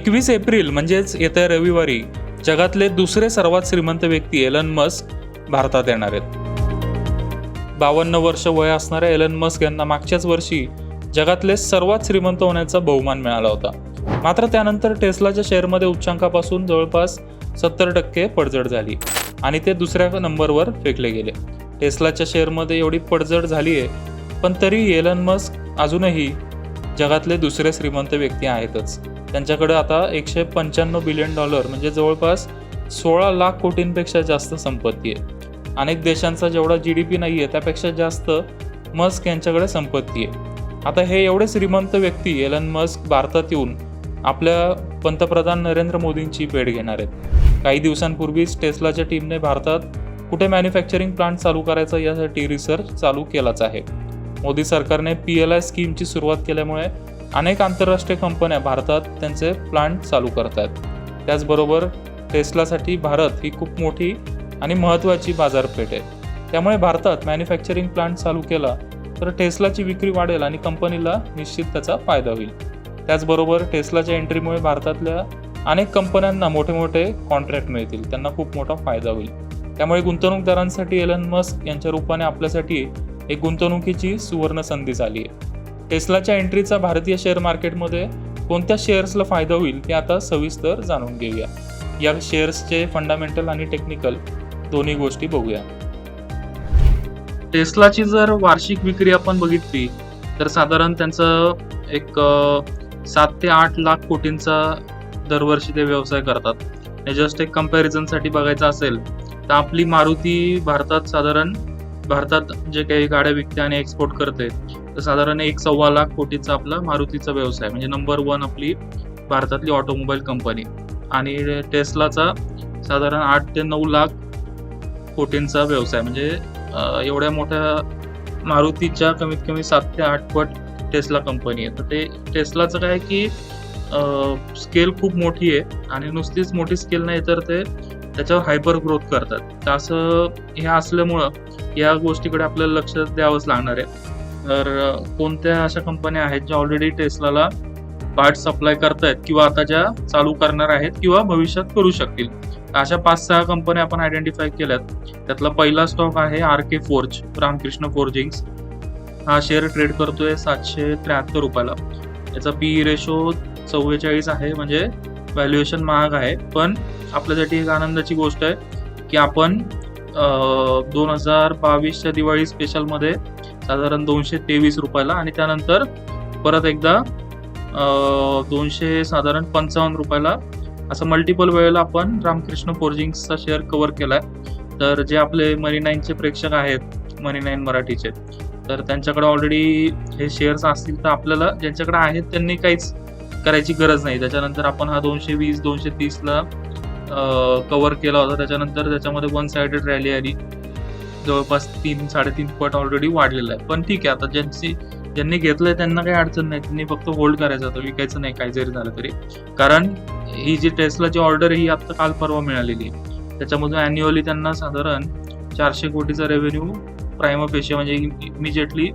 एकवीस एप्रिल म्हणजेच येत्या रविवारी जगातले दुसरे सर्वात श्रीमंत व्यक्ती एलन मस्क भारतात येणार आहेत. बावन्न वर्ष वय असणाऱ्या एलन मस्क यांना मागच्याच वर्षी जगातले सर्वात श्रीमंत होण्याचा बहुमान मिळाला होता. मात्र त्यानंतर टेस्लाच्या शेअरमध्ये उच्चांकापासून जवळपास सत्तर टक्के पडझड झाली आणि ते दुसऱ्या नंबरवर फेकले गेले. टेस्लाच्या शेअरमध्ये एवढी पडझड झाली आहे पण तरी एलन मस्क अजूनही जगातले दुसरे श्रीमंत व्यक्ती आहेतच. त्यांच्याकडे आता एकशे पंच्याण्णव बिलियन डॉलर म्हणजे जवळपास सोळा लाख कोटींपेक्षा जास्त संपत्ती आहे. अनेक देशांचा जेवढा जी डी पी नाही आहे त्यापेक्षा जास्त मस्क यांच्याकडे संपत्ती आहे. आता हे एवढे श्रीमंत व्यक्ती एलन मस्क भारतात येऊन आपल्या पंतप्रधान नरेंद्र मोदींची भेट घेणार आहेत. काही दिवसांपूर्वीच टेस्लाच्या टीमने भारतात कुठे मॅन्युफॅक्चरिंग प्लांट चालू करायचा यासाठी रिसर्च चालू केलाच आहे. मोदी सरकारने पी एल आय स्कीमची सुरुवात केल्यामुळे अनेक आंतरराष्ट्रीय कंपन्या भारतात त्यांचे प्लांट चालू करत आहेत त्याचबरोबर टेस्लासाठी भारत ही खूप मोठी आणि महत्त्वाची बाजारपेठ आहे. त्यामुळे भारतात मॅन्युफॅक्चरिंग प्लांट चालू केला तर टेस्लाची विक्री वाढेल आणि कंपनीला निश्चित त्याचा फायदा होईल. त्याचबरोबर टेस्लाच्या एंट्रीमुळे भारतातल्या अनेक कंपन्यांना मोठे मोठे कॉन्ट्रॅक्ट मिळतील त्यांना खूप मोठा फायदा होईल. त्यामुळे गुंतवणूकदारांसाठी एलन मस्क यांच्या रूपाने आपल्यासाठी एक गुंतवणुकीची सुवर्ण संधी झाली आहे. टेस्लाच्या एंट्रीचा भारतीय शेअर मार्केटमध्ये कोणत्या शेअर्सला फायदा होईल ते आता सविस्तर जाणून घेऊया. या शेअर्सचे फंडामेंटल आणि टेक्निकल दोन्ही गोष्टी बघूया. टेस्लाची जर वार्षिक विक्री आपण बघितली तर साधारण त्यांचं एक सात ते आठ लाख कोटींचा दरवर्षी ते व्यवसाय करतात. जस्ट एक कम्पॅरिझनसाठी बघायचं असेल तर आपली मारुती भारतात साधारण भारतात जे काही गाड्या विकते आणि एक्सपोर्ट करते तर साधारण एक सव्वा लाख कोटीचा आपला मारुतीचा व्यवसाय म्हणजे नंबर वन आपली भारतातली ऑटोमोबाईल कंपनी आणि टेस्लाचा साधारण आठ ते नऊ लाख कोटींचा व्यवसाय. म्हणजे एवढ्या मोठ्या मारुतीच्या कमीत कमी सात ते आठ पट टेस्ला कंपनी आहे. तर ते टेस्लाचं काय की स्केल खूप मोठी आहे आणि नुसतीच मोठी स्केल नाही तर ते त्याच्यावर हायपर ग्रोथ करतात. तर असं हे असल्यामुळं या गोष्टीकडे आपल्याला लक्ष द्यावंच लागणार आहे. तर कोणत्या अशा कंपन्या आहेत ज्या ऑलरेडी टेस्लाला पार्ट सप्लाय करतायत किंवा आता ज्या चालू करणार आहेत किंवा भविष्यात करू शकतील? अशा पाच सहा कंपन्या आपण आयडेंटिफाय केल्यात. त्यातला पहिला स्टॉक आहे R K forge Ramkrishna forgings हा शेअर ट्रेड करतोय सातशे त्र्याहत्तर रुपयाला. याचा पी रेशो चव्वेचाळीस आहे म्हणजे व्हॅल्युएशन महाग आहे. पण आपल्यासाठी एक आनंदाची गोष्ट आहे की आपण दोन हजार बावीसच्या दिवाळी स्पेशलमध्ये साधारण दोनशे तेवीस रुपयाला आणि त्यानंतर परत एकदा दोनशे साधारण पंचावन्न रुपयाला. असं मल्टिपल वेळेला आपण रामकृष्ण फोर्जिंग्सचा शेअर कव्हर केलाय. तर जे आपले मनी नाईनचे प्रेक्षक आहेत मनी नाईन मराठीचे तर त्यांच्याकडे ऑलरेडी हे शेअर्स असतील तर आपल्याला ज्यांच्याकडे आहेत त्यांनी काहीच करायची गरज नाही. त्याच्यानंतर आपण हा दोनशे वीस दोनशे तीसला कव्हर केला होता. त्याच्यानंतर त्याच्यामध्ये वन सायडेड रॅली आली. जवळपास तीन साडेतीन पट ऑलरेडी वाढलेला आहे. पण ठीक आहे आता ज्यांची ज्यांनी घेतलंय त्यांना काही अडचण नाही. त्यांनी फक्त होल्ड करायचं होतं विकायचं नाही काही जरी झालं तरी. कारण ही जी टेस्लाची ऑर्डर ही आता काल परवा मिळालेली आहे. त्याच्यामधून अॅन्युअली त्यांना साधारण चारशे कोटीचा रेव्हेन्यू प्राईम ऑफ म्हणजे इमिजिएटली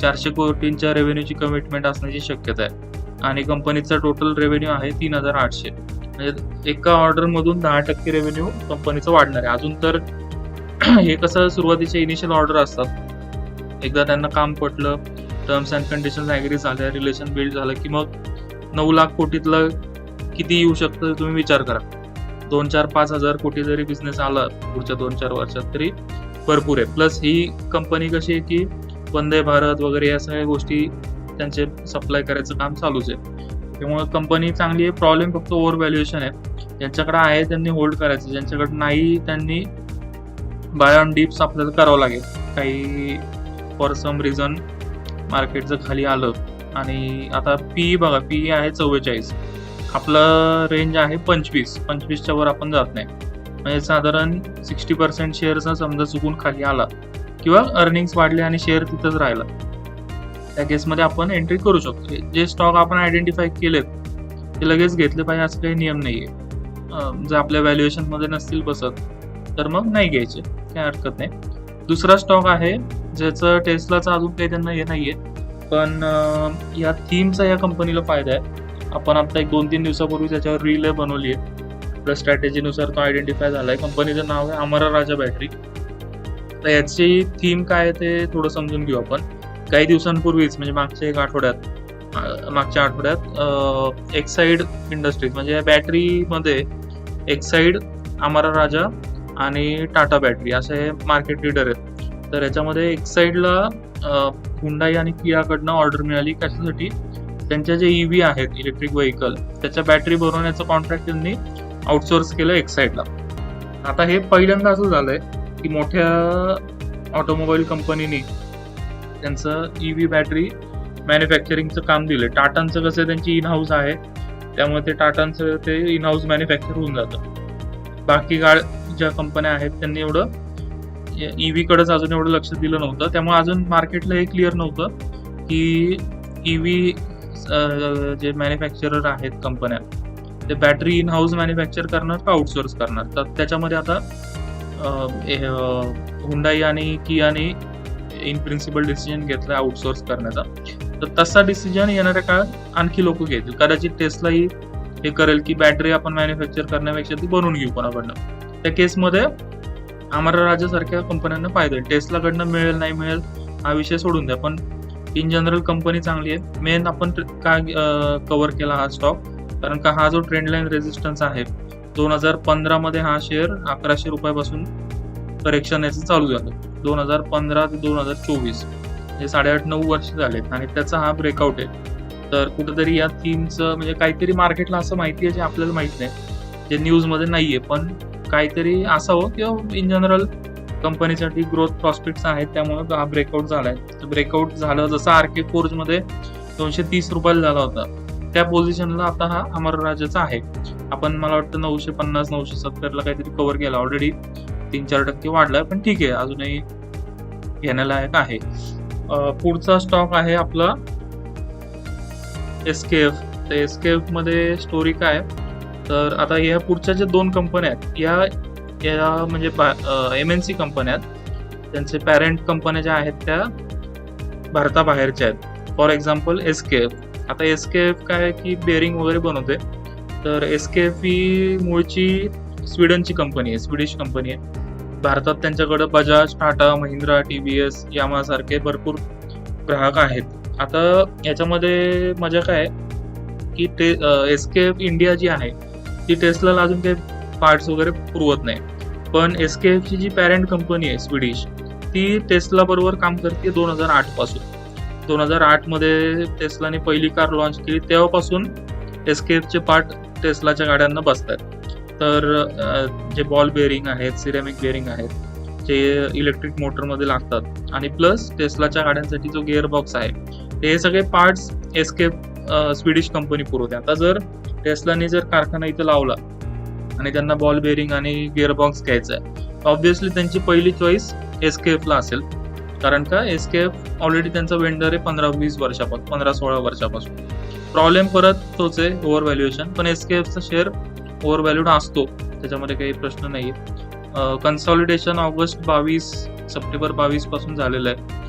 चारशे कोटींच्या रेव्हेन्यूची कमिटमेंट असण्याची शक्यता आहे. आणि कंपनीचा टोटल रेव्हेन्यू आहे तीन हजार आठशे. म्हणजे एका ऑर्डरमधून दहा टक्के रेव्हेन्यू कंपनीचं वाढणार आहे. अजून तर हे कसं सुरुवातीचे इनिशियल ऑर्डर असतात. एकदा त्यांना काम पटलं टर्म्स अँड कंडिशन ॲग्री झाल्या रिलेशन बिल्ड झालं की मग नऊ लाख कोटीतलं किती येऊ शकतं तुम्ही विचार करा. दोन चार पाच हजार कोटी जरी बिझनेस आला पुढच्या दोन चार वर्षात तरी भरपूर आहे. प्लस ही कंपनी कशी आहे की वंदे भारत वगैरे या सगळ्या गोष्टी त्यांचे सप्लाय करायचं काम चालूच आहे. त्यामुळे कंपनी चांगली आहे प्रॉब्लेम फक्त ओव्हर व्हॅल्युएशन आहे. ज्यांच्याकडे आहे त्यांनी होल्ड करायचं ज्यांच्याकडे नाही त्यांनी बाय ऑन डिप्स आपल्याला करावं लागेल. काही फॉर सम रिझन मार्केट जर खाली आलं. आणि आता पी बघा पी आहे चव्वेचाळीस. आपलं रेंज आहे पंचवीस. पंचवीसच्या वर आपण जात नाही. म्हणजे साधारण सिक्स्टी पर्सेंट शेअरचा समजा चुकून खाली आला. किंवा अर्निंग्स वाढले आणि शेअर तिथंच राहिला. त्या केसमध्ये आपण एंट्री करू शकतो. जे स्टॉक आपण आयडेंटिफाय केलेत ते लगेच घेतले पाहिजे असं काही नियम नाही आहे जर आपल्या व्हॅल्युएशनमध्ये नसतील बसत तर मग नाही घ्यायचे. काही हरकत नाही. दुसरा स्टॉक आहे ज्याचं टेस्लाचा अजून काही त्यांना हे नाही आहे पण या थीमचा या कंपनीला फायदा आहे. आपण आता एक दोन तीन दिवसापूर्वी त्याच्यावर रील बनवली आहे. आपल्या स्ट्रॅटेजीनुसार तो आयडेंटिफाय झाला आहे कंपनीचं नाव आहे अमरा राजा बॅटरी तर याची थीम काय आहे ते थोडं समजून घेऊ आपण. काही दिवसांपूर्वीच म्हणजे मागच्या एक आठवड्यात मागच्या आठवड्यात एक्साईड इंडस्ट्रीज म्हणजे बॅटरीमध्ये एक्साईड अमरा राजा आणि टाटा बॅटरी असे हे मार्केट लिडर आहेत. तर याच्यामध्ये एक साईडला हुंडाई आणि कियाकडनं ऑर्डर मिळाली. कशासाठी? त्यांच्या जे ई व्ही आहेत इलेक्ट्रिक व्हेकल त्याच्या बॅटरी बनवण्याचं कॉन्ट्रॅक्ट त्यांनी आउटसोर्स केलं एक साईडला आता हे पहिल्यांदा असं झालंय की मोठ्या ऑटोमोबाईल कंपनीने त्यांचं ई व्ही बॅटरी मॅन्युफॅक्चरिंगचं काम दिलं टाटांचं कसं त्यांची इन हाऊस आहे. त्यामुळे ते टाटांचं ते इन हाऊस मॅन्युफॅक्चर होऊन जातं. बाकी गाड ज्या कंपन्या आहेत त्यांनी एवढं ई कडेच अजून एवढं लक्ष दिलं नव्हतं. त्यामुळे अजून मार्केटला हे क्लिअर नव्हतं की ईव्ही जे मॅन्युफॅक्चरर आहेत कंपन्या ते बॅटरी इन हाऊस मॅन्युफॅक्चर करणार का आउटसोर्स करणार? तर त्याच्यामध्ये आता हुंडाई आणि कियाने इन प्रिन्सिपल डिसिजन घेतला आउटसोर्स करण्याचा. तर तसा डिसिजन येणाऱ्या काळात आणखी लोक घेतील. कदाचित टेस्टलाही हे करेल की बॅटरी आपण मॅन्युफॅक्चर करण्यापेक्षा ती बनवून घेऊ कोणाकडनं. त्या केसमध्ये अमरा राजासारख्या कंपन्यांना फायदा आहे टेस्लाकडनं मिळेल नाही मिळेल हा विषय सोडून द्या. पण इन जनरल कंपनी चांगली आहे. मेन आपण काय का कव्हर केला हा स्टॉक कारण का हा जो ट्रेंड लाईन रेजिस्टन्स आहे दोन हजार पंधरामध्ये हा शेअर अकराशे रुपयापासून करेक्शन याचं चालू झालं. दोन हजार पंधरा ते दोन हजार चोवीस हे साडेआठ नऊ वर्ष झालेत आणि त्याचा हा ब्रेकआउट आहे. तर कुठेतरी या थीमचं म्हणजे काहीतरी मार्केटला असं माहिती आहे जे आपल्याला माहीत नाही. जे न्यूजमध्ये नाही आहे पण काहीतरी असावं किंवा इन जनरल कंपनीसाठी ग्रोथ प्रॉस्पेक्ट्स आहेत त्यामुळे हा ब्रेकआउट झालाय. ब्रेकआउट झालं जसं आर के फोर्जमध्ये दोनशे तीस रुपयाला झाला होता. त्या पोझिशनला आता हा अमर राजाचा आहे. आपण मला वाटतं नऊशे पन्नास नऊशे सत्तरला काहीतरी कव्हर केला ऑलरेडी तीन चार टक्के वाढलाय पण ठीक आहे अजूनही घेण्यालायक आहे. पुढचा स्टॉक आहे आपला एस के एफ तर एस के एफमध्ये स्टोरी काय? आहे? तर आता या पुढच्या ज्या दोन कंपन्या आहेत या या म्हणजे एम एन सी कंपन्या आहेत. त्यांचे पॅरेंट कंपन्या ज्या आहेत त्या भारताबाहेरच्या आहेत. For example S K F आता एस के एफ काय आहे की बेरिंग वगैरे बनवते तर एस के एफ ही मूळची स्वीडनची कंपनी आहे स्वीडिश कंपनी आहे. भारतात त्यांच्याकडं Bajaj Tata Mahindra T V S यामासारखे भरपूर ग्राहक आहेत. आता याच्यामध्ये मजा काय आहे? की ते एस के एफ इंडिया जी आहे ती टेस्लाला अजून काही पार्ट्स वगैरे पुरवत नाही. पण एस के एफची जी पॅरेंट कंपनी आहे स्वीडिश ती टेस्ला बरोबर काम करते दोन हजार आठपासून. दोन हजार आठमध्ये टेस्लाने पहिली कार लॉन्च केली तेव्हापासून एस के एफचे पार्ट टेस्लाच्या गाड्यांना बसतात. तर जे बॉल बेअरिंग आहेत सिरेमिक बेअरिंग आहेत जे इलेक्ट्रिक मोटरमध्ये लागतात आणि प्लस टेस्लाच्या गाड्यांसाठी जो गिअर बॉक्स आहे ते सगळे parts S K Swedish company पुरवते. आता जर टेस्लाने जर कारखाना इथं लावला आणि त्यांना बॉल बेअरिंग आणि गिअरबॉक्स घ्यायचा आहे ऑब्व्हियसली त्यांची पहिली चॉईस एस के एफला असेल. कारण का? एस के एफ ऑलरेडी त्यांचा वेंडर आहे पंधरा वीस वर्षापासून पंधरा सोळा वर्षापासून. प्रॉब्लेम परत तोच आहे ओव्हर व्हॅल्युएशन पण एस के एफचा शेअर ओव्हर व्हॅल्यूड असतो त्याच्यामध्ये काही प्रश्न नाही कन्सॉलिडेशन ऑगस्ट बावीस सप्टेंबर बावीसपासून झालेलं आहे.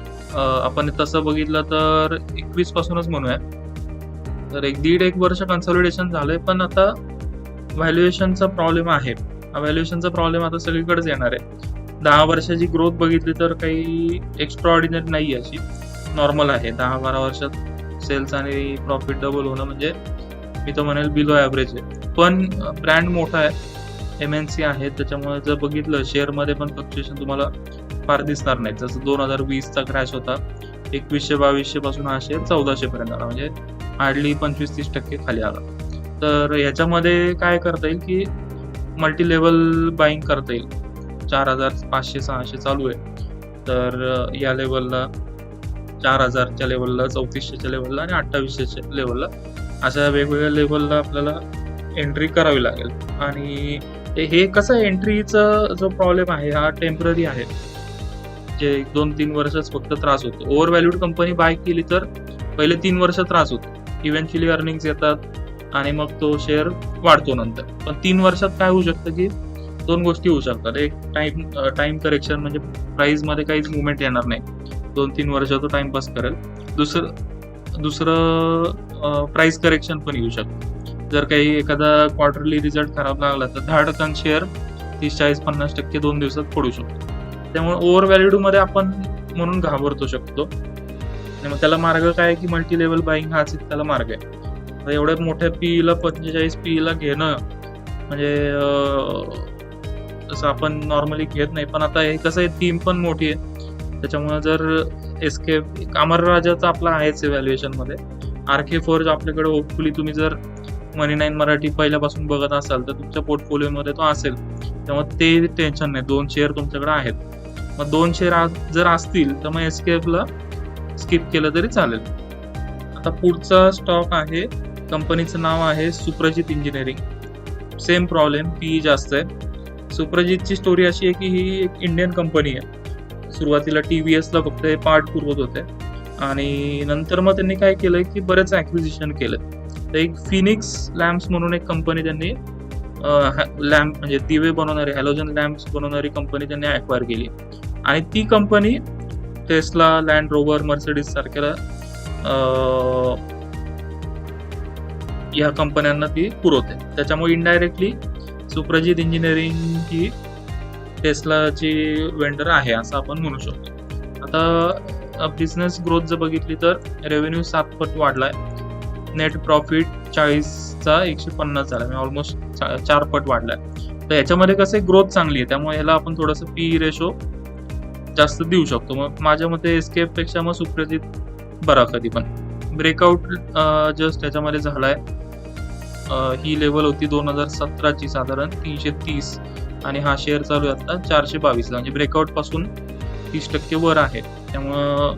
आपण तसं बघितलं तर एकवीस पासूनच म्हणूया. तर एक दीड एक वर्ष कन्सॉलिडेशन झालंय पण आता व्हॅल्युएशनचा प्रॉब्लेम आहे. व्हॅल्युएशनचा प्रॉब्लेम आता सगळीकडेच येणार आहे. दहा वर्षाची ग्रोथ बघितली तर काही एक्स्ट्रा ऑर्डिनरी नाही अशी. नॉर्मल आहे. दहा बारा वर्षात सेल्स आणि प्रॉफिट डबल होणं म्हणजे मी तर म्हणेल बिलो ॲव्हरेज आहे. पण ब्रँड मोठा आहे. एम एन सी आहे. त्याच्यामुळे जर बघितलं शेअरमध्ये पण फ्लक्च्युएशन तुम्हाला फार दिसणार नाही. जसं दोन हजार वीसचा क्रॅश होता एकवीसशे बावीसशे पासून हा शेअर चौदाशे पर्यंत आला. म्हणजे हार्डली पंचवीस तीस टक्के खाली आला. तर ह्याच्यामध्ये काय करता येईल की मल्टी लेवल बाईंग करता येईल. चार हजार पाचशे सहाशे चालू आहे. तर या लेवलला चार हजारच्या लेवलला चौतीसशेच्या लेवलला आणि अठ्ठावीसशेच्या लेवलला अशा वेगवेगळ्या लेवलला आपल्याला एंट्री करावी लागेल. आणि हे- हे कसं एंट्रीचा जो प्रॉब्लेम आहे हा टेंपररी आहे. जे एक दोन तीन वर्षच फक्त त्रास होतो. ओव्हर व्हॅल्यूड कंपनी बाय केली तर पहिले तीन वर्ष त्रास होतो. इव्हेंच्युअली अर्निंग्स येतात आणि मग तो शेअर वाढतो नंतर. पण तीन वर्षात काय होऊ शकतं की दोन गोष्टी होऊ शकतात. एक टाइम टाइम करेक्शन म्हणजे प्राइसमध्ये काहीच मुवमेंट येणार नाही. दोन तीन वर्ष तो टाइमपास करेल. दुसरं दुसरं प्राइस करेक्शन पण येऊ शकतं. जर काही एखादा क्वार्टरली रिझल्ट खराब लागला तर दहा धाडकन शेअर तीस चाळीस पन्नास टक्के दोन दिवसात पडू शकतो. त्यामुळे ओव्हर व्हॅल्यू मध्ये आपण म्हणून घाबरतो शकतो. आणि मग त्याला मार्ग काय आहे की मल्टी लेवल बाईंग हाच त्याला मार्ग आहे. एवढ्या मोठ्या पीला पंचेचाळीस पीला घेणं म्हणजे असं तसं आपण नॉर्मली घेत नाही. पण आता हे कसं आहे टीम पण मोठी आहे. त्याच्यामुळे जर एस के अमर राजाचा आपला आहेच व्हॅल्युएशनमध्ये. आर के फोर आपल्याकडे होपफुली तुम्ही जर मनी नाईन मराठी पहिल्यापासून बघत असाल तर तुमच्या पोर्टफोलिओमध्ये तो असेल. त्यामुळे ते टेन्शन नाही. दोन शेअर तुमच्याकडे आहेत. मग दोन शेअर जर असतील तर मग एस के एफला स्किप केलं तरी चालेल. आता पुढचा स्टॉक आहे कंपनीचं नाव आहे Suprajit engineering same problem P जास्त आहे. सुप्रजितची स्टोरी अशी आहे की ही एक इंडियन कंपनी आहे. सुरुवातीला टी व्ही एसला फक्त हे पार्ट पुरवत होते. आणि नंतर मग त्यांनी काय केलं की बरेच ॲक्विजिशन केलं तर एक फिनिक्स लॅम्प्स म्हणून एक कंपनी त्यांनी लॅम्प म्हणजे दिवे बनवणारी हॅलोजन लॅम्प्स बनवणारी कंपनी त्यांनी ॲक्वायर केली. आणि ती company Tesla Land Rover Mercedes सारख्या या कंपन्यांना ती पुरवते. त्याच्यामुळे इनडायरेक्टली सुप्रजित इंजिनिअरिंग ही टेस्लाची वेंडर आहे असं आपण म्हणू शकतो. आता बिझनेस ग्रोथ जर बघितली तर रेव्हेन्यू सात पट वाढलाय. नेट प्रॉफिट चाळीसचा एकशे पन्नास झाला. म्हणजे ऑलमोस्ट चार पट वाढलाय. तर याच्यामध्ये कसं ग्रोथ चांगली आहे. त्यामुळे याला आपण थोडंसं पी रेशो जास्त देऊ शकतो. मग माझ्या मते एस्केपपेक्षा मग सुप्रजित बरा कधी पण. ब्रेकआउट जस्ट त्याच्यामध्ये झालाय. ही लेवल होती दोन हजार सतराची साधारण तीनशे तीस. आणि हा शेअर चालू आहे आता चारशे बावीसला. म्हणजे ब्रेकआउटपासून तीस टक्के वर आहे. त्यामुळं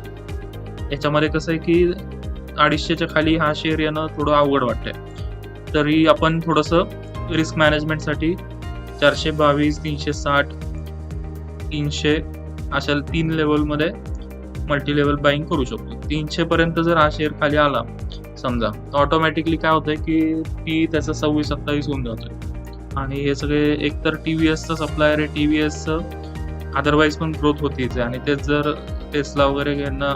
याच्यामध्ये कसं आहे की अडीचशेच्या खाली हा शेअर येणं थोडं अवघड वाटतंय. तरी आपण थोडंसं रिस्क मॅनेजमेंटसाठी चारशे बावीस तीनशे साठ तीनशे अशा तीन लेवलमध्ये मल्टी लेवल बाईंग करू शकतो. तीनशे पर्यंत जर हा शेअर खाली आला समजा तर ऑटोमॅटिकली काय होतंय की ती त्याचा सव्वीस सत्तावीस होऊन जातोय. आणि हे सगळे एकतर टी व्ही एसचं सप्लायर आहे टी व्ही एसचं अदरवाईज पण ग्रोथ होतीच आहे. आणि तेच जर टेस्ला वगैरे यांना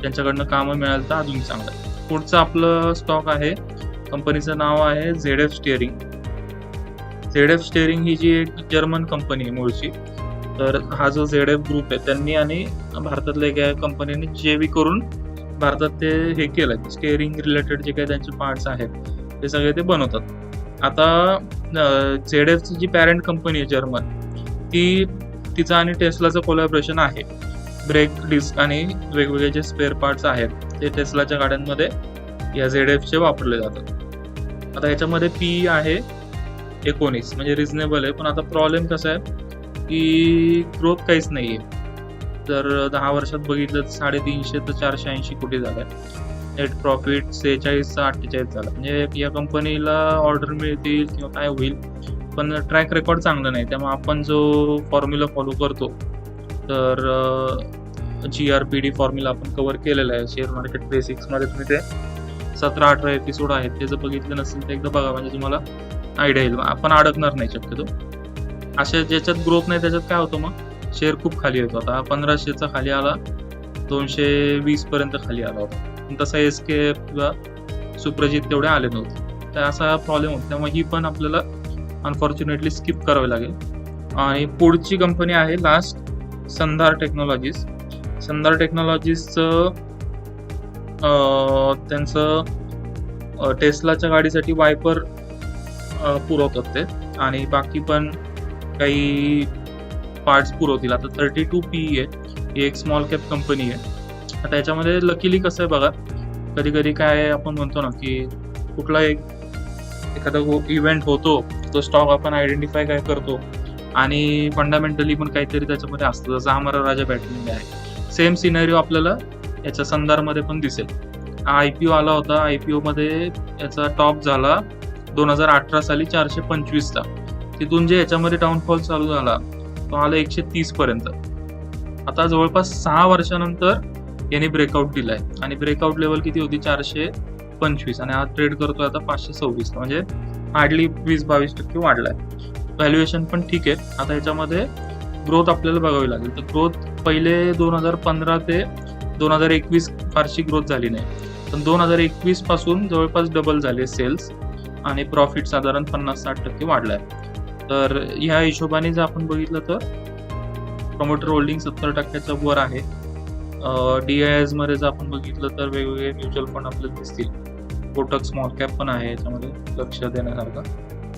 त्यांच्याकडनं कामं मिळाली तर अजून चांगलं आहे. पुढचं आपलं स्टॉक आहे कंपनीचं नाव आहे Z F steering Z F steering ही जी एक जर्मन कंपनी आहे मूळची. तर हा जो झेड एफ ग्रुप आहे त्यांनी आणि भारतातल्या एका कंपनीने जे बी करून भारतात ते हे केलं स्टेअरिंग रिलेटेड जे काही त्यांचे पार्ट्स आहेत ते सगळे ते बनवतात. आता झेड एफची जी पॅरेंट कंपनी आहे जर्मन ती तिचं आणि टेस्लाचं कोलॅबरेशन आहे. ब्रेक डिस्क आणि वेगवेगळे जे स्पेअर पार्ट्स आहेत ते टेस्लाच्या गाड्यांमध्ये या झेड एफचे वापरले जातात. आता याच्यामध्ये पी आहे एकोणीस म्हणजे रिझनेबल आहे पण आता प्रॉब्लेम कसा आहे की ग्रोथ काहीच नाही आहे तर दहा वर्षात बघितलं तर साडेतीनशे तर चारशे ऐंशी कोटी झालं. नेट प्रॉफिट सेहेचाळीस अठ्ठेचाळीस झाला. म्हणजे या कंपनीला ऑर्डर मिळतील किंवा काय होईल पण ट्रॅक रेकॉर्ड चांगलं नाही. त्यामुळे आपण जो फॉर्म्युला फॉलो करतो तर G R P D formula आपण कव्हर केलेला आहे. शेअर मार्केट बेसिक्समध्ये तुम्ही ते सतरा अठरा एपिसोड आहेत. ते जर बघितलं नसेल तर एकदा बघा. म्हणजे तुम्हाला आयडिया येईल. आपण अडकणार नाही शक्यतो. अशा ज्याच्यात ग्रोथ नाही त्याच्यात काय होतं मग? शेअर खूप खाली येतो. आता पंधराशेचा खाली आला दोनशे वीस पर्यंत खाली आला होता. तसा एस के किंवा सुप्रजित तेवढे आले नव्हते. तर असा प्रॉब्लेम होता. त्यामुळे ही पण आपल्याला अनफॉर्च्युनेटली स्किप करावी लागेल. आणि पुढची कंपनी आहे लास्ट संधार टेक्नॉलॉजीज संधार टेक्नॉलॉजीजचं त्यांचं टेस्लाच्या गाडीसाठी वायपर पुरवतात ते. आणि बाकी पण काही पार्ट्स पुरवतील आता थर्टी टू पी आहे. ही एक स्मॉल कॅप कंपनी आहे. आता याच्यामध्ये लकीली कसं आहे बघा कधी कधी काय आपण म्हणतो ना की कुठला एक एखादा हो, इव्हेंट होतो तो स्टॉक आपण आयडेंटिफाय काय करतो आणि फंडामेंटली पण काहीतरी त्याच्यामध्ये असतं. जसं आम्हाला राजा बॅटरीमध्ये आहे. सेम सिनेरिओ आपल्याला याच्या संदर्भामध्ये पण दिसेल. आय पी ओ आला होता. आय पी ओमध्ये याचा टॉप झाला दोन हजार अठरा साली चारशे पंचवीसचा तिथून जे याच्यामध्ये डाऊनफॉल चालू झाला तो आला एकशे तीस पर्यंत. आता जवळपास सहा वर्षानंतर यांनी ब्रेकआउट दिलाय. आणि ब्रेकआउट लेवल किती होती? चारशे पंचवीस. आणि आज ट्रेड करतोय आता पाचशे सव्वीस. म्हणजे हार्डली वीस बावीस टक्के वाढलाय. व्हॅल्युएशन पण ठीक आहे. आता याच्यामध्ये ग्रोथ आपल्याला बघावी लागेल. तर ग्रोथ पहिले दोन हजार पंधरा ते दोन हजार एकवीस फारशी ग्रोथ झाली नाही. पण दोन हजार एकवीसपासून जवळपास डबल झाले सेल्स आणि प्रॉफिट साधारण पन्नास साठ टक्के वाढलाय. तर ह्या हिशोबाने जर आपण बघितलं तर प्रमोटर होल्डिंग सत्तर टक्क्याच्या वर आहे. डी आय एसमध्ये जर आपण बघितलं तर वेगवेगळे म्युच्युअल फंड आपल्याला दिसतील. कोटक स्मॉल कॅप पण आहे याच्यामध्ये लक्ष देण्यासारखं.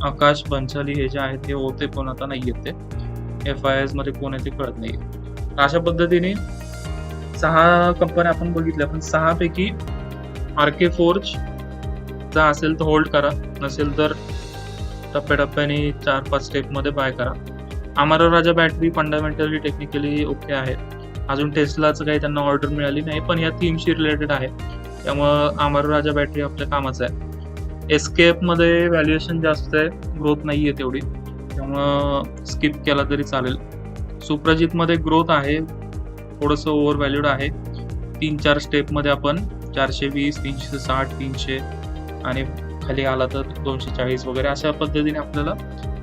आकाश बंचाली हे जे आहेत ते होते पण आता नाही येत ते. एफ आय एसमध्ये कोण आहे ते कळत नाही अशा पद्धतीने सहा कंपन्या आपण बघितल्या पण सहापैकी आर के फोर्ज जर असेल तर होल्ड करा. नसेल तर टप्प्याटप्प्याने चार पाच स्टेपमध्ये बाय करा. Amara Raja battery fundamentally technically okay आहे. अजून टेस्लाचं काही त्यांना ऑर्डर मिळाली नाही पण या थीमशी रिलेटेड आहे. त्यामुळं अमर राजा बॅटरी आपल्या कामाचं आहे. एस्केपमध्ये व्हॅल्युएशन जास्त आहे ग्रोथ नाही आहे तेवढी. त्यामुळं स्किप केला तरी चालेल. सुप्रजितमध्ये ग्रोथ आहे थोडंसं ओव्हर व्हॅल्यूड आहे. तीन चार स्टेपमध्ये आपण चारशे वीस तीनशे साठ तीनशे आणि खाली आला तर दोनशे चाळीस वगैरे अशा पद्धतीने आपल्याला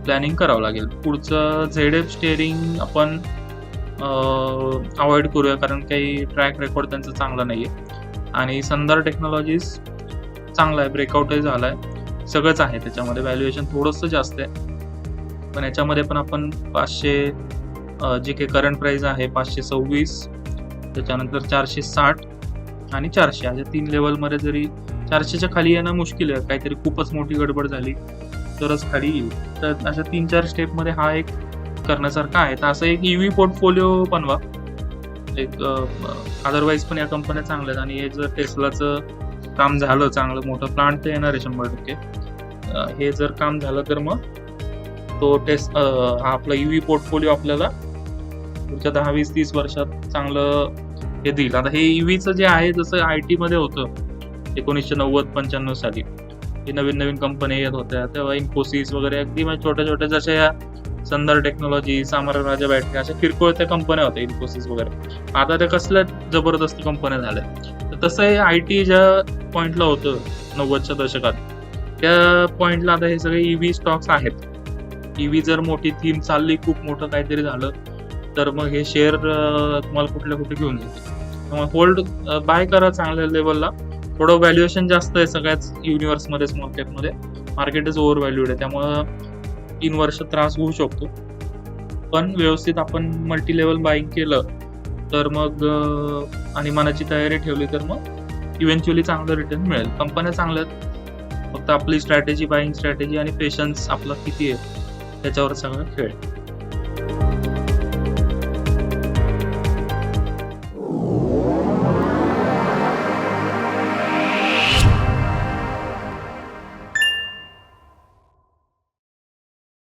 प्लॅनिंग करावं लागेल. पुढचं झेड एफ स्टेअरिंग आपण अवॉइड करूया कारण काही ट्रॅक रेकॉर्ड त्यांचं चांगला नाही आहे आणि संदार टेक्नॉलॉजीज चांगला आहे ब्रेकआउटही झाला आहे सगळंच आहे त्याच्यामध्ये व्हॅल्युएशन थोडंसं जास्त आहे. पण याच्यामध्ये पण आपण पाचशे जे काही करंट प्राईज आहे पाचशे सव्वीस त्याच्यानंतर चारशे साठ आणि चारशे. अशा तीन लेवलमध्ये जरी चारशेच्या खाली येणं मुश्किल आहे. काहीतरी खूपच मोठी गडबड झाली तरच खाली येईल तर अशा तीन चार स्टेपमध्ये हा एक करण्यासारखा आहे. तर असं एक ईव्ही पोर्टफोलिओ बनवा. एक अदरवाईज पण या कंपन्या चांगल्या आहेत. आणि हे जर टेस्लाचं काम झालं चांगलं मोठं प्लांट तर येणार आहे शंभर टक्के. हे जर काम झालं तर मग तो टेस्ट हा आपला ईव्ही पोर्टफोलिओ आपल्याला पुढच्या दहा वीस तीस वर्षात चांगलं हे देईल. आता हे ईव्हीचं जे आहे जसं आय टीमध्ये होतं एकोणीसशे नव्वद पंच्याण्णव साली. हे नवीन नवीन कंपन्या येत होत्या तेव्हा इन्फोसिस वगैरे अगदी म्हणजे छोट्या छोट्या जशा या संदर टेक्नॉलॉजी सामरा राजा बॅटरी अशा किरकोळ त्या कंपन्या होत्या इन्फोसिस वगैरे. आता त्या कसल्या जबरदस्त कंपन्या झाल्या. तर तसं हे आय टी ज्या पॉइंटला होतं नव्वदच्या दशकात त्या पॉईंटला आता हे सगळे ईव्ही स्टॉक्स आहेत. ईव्ही जर मोठी थीम चालली खूप मोठं काहीतरी झालं तर मग हे शेअर तुम्हाला कुठल्या कुठे घेऊन जातील. होल्ड बाय करा चांगल्या लेवलला थोडं व्हॅल्युएशन जास्त आहे सगळ्याच युनिव्हर्समध्ये स्मॉल कॅपमध्ये मार्केटच ओव्हर व्हॅल्यूड आहे त्यामुळं तीन वर्ष त्रास होऊ शकतो. पण व्यवस्थित आपण मल्टी लेवल बाईंग केलं तर मग आणि मनाची तयारी ठेवली तर मग इव्हेंच्युअली चांगलं रिटर्न मिळेल. कंपन्या चांगल्या आहेत. फक्त आपली स्ट्रॅटेजी बाईंग स्ट्रॅटेजी आणि पेशन्स आपला किती आहे त्याच्यावर सगळं खेळ.